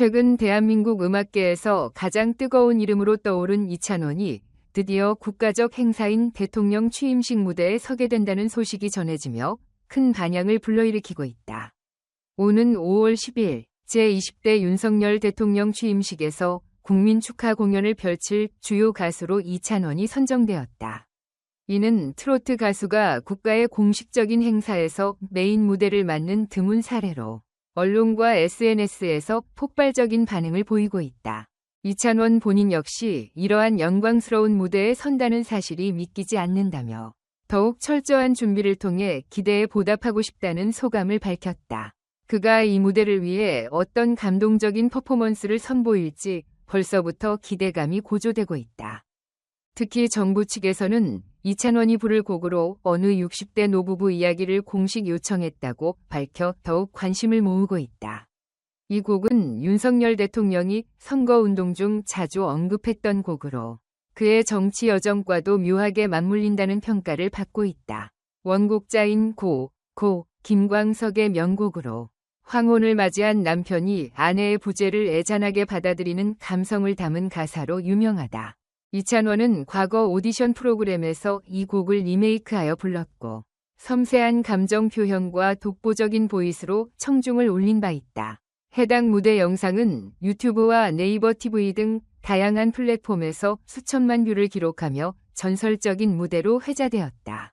최근 대한민국 음악계에서 가장 뜨거운 이름으로 떠오른 이찬원이 드디어 국가적 행사인 대통령 취임식 무대에 서게 된다는 소식이 전해지며 큰 반향을 불러일으키고 있다. 오는 5월 10일 제20대 윤석열 대통령 취임식에서 국민 축하 공연을 펼칠 주요 가수로 이찬원이 선정되었다. 이는 트로트 가수가 국가의 공식적인 행사에서 메인 무대를 맡는 드문 사례로 언론과 SNS에서 폭발적인 반응을 보이고 있다. 이찬원 본인 역시 이러한 영광스러운 무대에 선다는 사실이 믿기지 않는다며 더욱 철저한 준비를 통해 기대에 보답하고 싶다는 소감을 밝혔다. 그가 이 무대를 위해 어떤 감동적인 퍼포먼스를 선보일지 벌써부터 기대감이 고조되고 있다. 특히 정부 측에서는 이찬원이 부를 곡으로 어느 60대 노부부 이야기를 공식 요청했다고 밝혀 더욱 관심을 모으고 있다. 이 곡은 윤석열 대통령이 선거운동 중 자주 언급했던 곡으로 그의 정치 여정과도 묘하게 맞물린다는 평가를 받고 있다. 원곡자인 고, 고, 김광석의 명곡으로 황혼을 맞이한 남편이 아내의 부재를 애잔하게 받아들이는 감성을 담은 가사로 유명하다. 이찬원은 과거 오디션 프로그램에서 이 곡을 리메이크하여 불렀고 섬세한 감정 표현과 독보적인 보이스로 청중을 올린 바 있다. 해당 무대 영상은 유튜브와 네이버 TV 등 다양한 플랫폼에서 수천만 뷰를 기록하며 전설적인 무대로 회자되었다.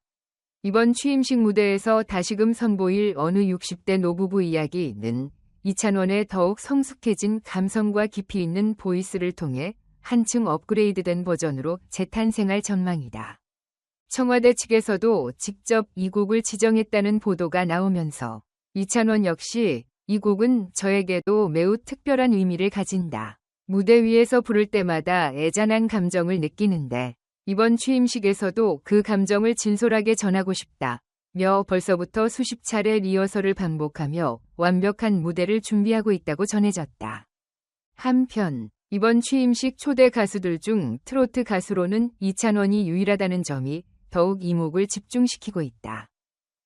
이번 취임식 무대에서 다시금 선보일 어느 60대 노부부 이야기는 이찬원의 더욱 성숙해진 감성과 깊이 있는 보이스를 통해 한층 업그레이드된 버전으로 재탄생할 전망이다. 청와대 측에서도 직접 이 곡을 지정했다는 보도가 나오면서 이찬원 역시 이 곡은 저에게도 매우 특별한 의미를 가진다. 무대 위에서 부를 때마다 애잔한 감정을 느끼는데 이번 취임식에서도 그 감정을 진솔하게 전하고 싶다. 며 벌써부터 수십 차례 리허설을 반복하며 완벽한 무대를 준비하고 있다고 전해졌다. 한편 이번 취임식 초대 가수들 중 트로트 가수로는 이찬원이 유일하다는 점이 더욱 이목을 집중시키고 있다.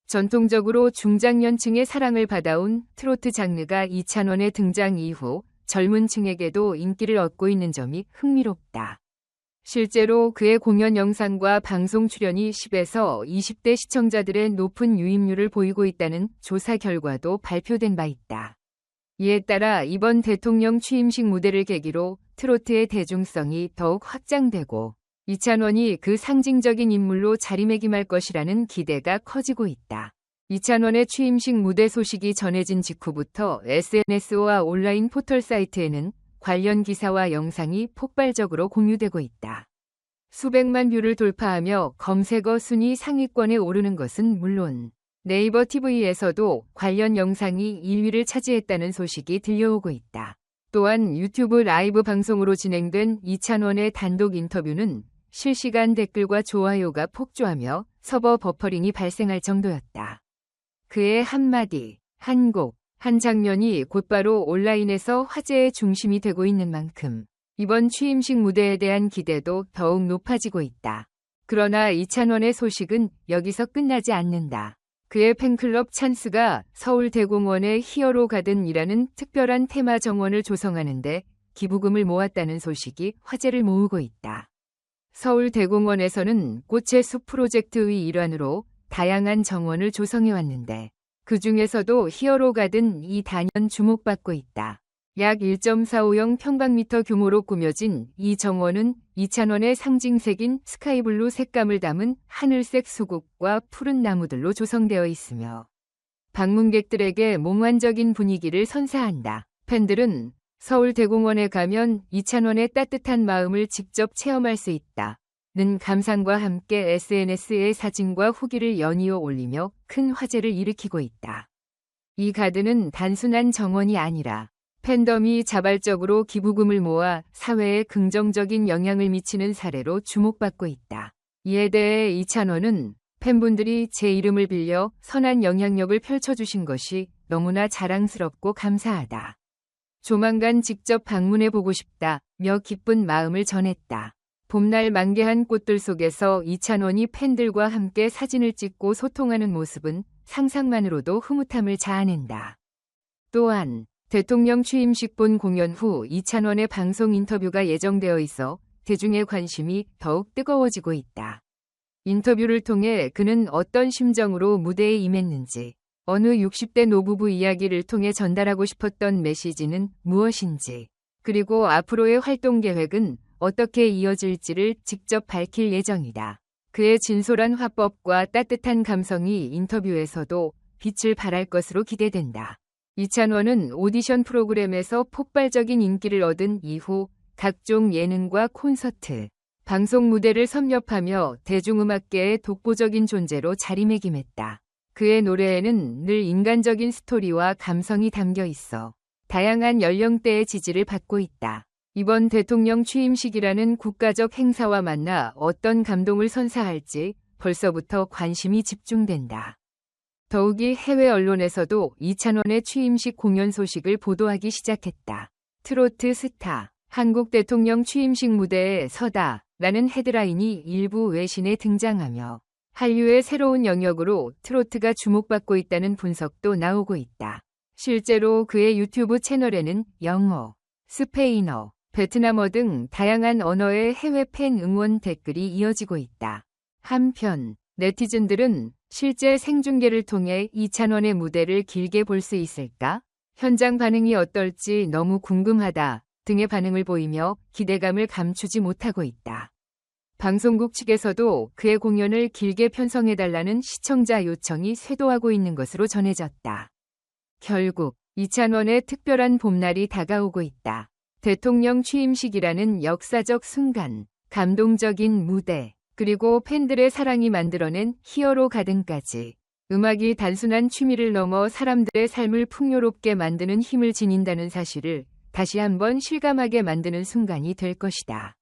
전통적으로 중장년층의 사랑을 받아온 트로트 장르가 이찬원의 등장 이후 젊은 층에게도 인기를 얻고 있는 점이 흥미롭다. 실제로 그의 공연 영상과 방송 출연이 10에서 20대 시청자들의 높은 유입률을 보이고 있다는 조사 결과도 발표된 바 있다. 이에 따라 이번 대통령 취임식 무대를 계기로 트로트의 대중성이 더욱 확장되고 이찬원이 그 상징적인 인물로 자리매김할 것이라는 기대가 커지고 있다. 이찬원의 취임식 무대 소식이 전해진 직후부터 SNS와 온라인 포털 사이트에는 관련 기사와 영상이 폭발적으로 공유되고 있다. 수백만 뷰를 돌파하며 검색어 순위 상위권에 오르는 것은 물론 네이버 TV에서도 관련 영상이 1위를 차지했다는 소식이 들려오고 있다. 또한 유튜브 라이브 방송으로 진행된 이찬원의 단독 인터뷰는 실시간 댓글과 좋아요가 폭주하며 서버 버퍼링이 발생할 정도였다. 그의 한마디, 한 곡, 한 장면이 곧바로 온라인에서 화제의 중심이 되고 있는 만큼 이번 취임식 무대에 대한 기대도 더욱 높아지고 있다. 그러나 이찬원의 소식은 여기서 끝나지 않는다. 그의 팬클럽 찬스가 서울대공원의 히어로 가든이라는 특별한 테마 정원을 조성하는데 기부금을 모았다는 소식이 화제를 모으고 있다. 서울대공원에서는 꽃의 숲 프로젝트의 일환으로 다양한 정원을 조성해 왔는데 그 중에서도 히어로 가든 이 단연 주목받고 있다. 약 1.45형 평방미터 규모로 꾸며진 이 정원은 이찬원의 상징색인 스카이블루 색감을 담은 하늘색 수국과 푸른 나무들로 조성되어 있으며 방문객들에게 몽환적인 분위기를 선사한다. 팬들은 서울대공원에 가면 이찬원의 따뜻한 마음을 직접 체험할 수 있다. 는 감상과 함께 SNS에 사진과 후기를 연이어 올리며 큰 화제를 일으키고 있다. 이 가든은 단순한 정원이 아니라 팬덤이 자발적으로 기부금을 모아 사회에 긍정적인 영향을 미치는 사례로 주목받고 있다. 이에 대해 이찬원은 팬분들이 제 이름을 빌려 선한 영향력을 펼쳐주신 것이 너무나 자랑스럽고 감사하다. 조만간 직접 방문해 보고 싶다 며 기쁜 마음을 전했다. 봄날 만개한 꽃들 속에서 이찬원이 팬들과 함께 사진을 찍고 소통하는 모습은 상상만으로도 흐뭇함을 자아낸다. 또한 대통령 취임식 본 공연 후 이찬원의 방송 인터뷰가 예정되어 있어 대중의 관심이 더욱 뜨거워지고 있다. 인터뷰를 통해 그는 어떤 심정으로 무대에 임했는지, 어느 60대 노부부 이야기를 통해 전달하고 싶었던 메시지는 무엇인지, 그리고 앞으로의 활동 계획은 어떻게 이어질지를 직접 밝힐 예정이다. 그의 진솔한 화법과 따뜻한 감성이 인터뷰에서도 빛을 발할 것으로 기대된다. 이찬원은 오디션 프로그램에서 폭발적인 인기를 얻은 이후 각종 예능과 콘서트, 방송 무대를 섭렵하며 대중음악계의 독보적인 존재로 자리매김했다. 그의 노래에는 늘 인간적인 스토리와 감성이 담겨 있어 다양한 연령대의 지지를 받고 있다. 이번 대통령 취임식이라는 국가적 행사와 만나 어떤 감동을 선사할지 벌써부터 관심이 집중된다. 더욱이 해외 언론에서도 이찬원의 취임식 공연 소식을 보도하기 시작했다. 트로트 스타, 한국 대통령 취임식 무대에 서다 라는 헤드라인이 일부 외신에 등장하며 한류의 새로운 영역으로 트로트가 주목받고 있다는 분석도 나오고 있다. 실제로 그의 유튜브 채널에는 영어, 스페인어, 베트남어 등 다양한 언어의 해외 팬 응원 댓글이 이어지고 있다. 한편 네티즌들은 실제 생중계를 통해 이찬원의 무대를 길게 볼 수 있을까? 현장 반응이 어떨지 너무 궁금하다 등의 반응을 보이며 기대감을 감추지 못하고 있다. 방송국 측에서도 그의 공연을 길게 편성해달라는 시청자 요청이 쇄도하고 있는 것으로 전해졌다. 결국 이찬원의 특별한 봄날이 다가오고 있다. 대통령 취임식이라는 역사적 순간, 감동적인 무대, 그리고 팬들의 사랑이 만들어낸 히어로 가든까지 음악이 단순한 취미를 넘어 사람들의 삶을 풍요롭게 만드는 힘을 지닌다는 사실을 다시 한번 실감하게 만드는 순간이 될 것이다.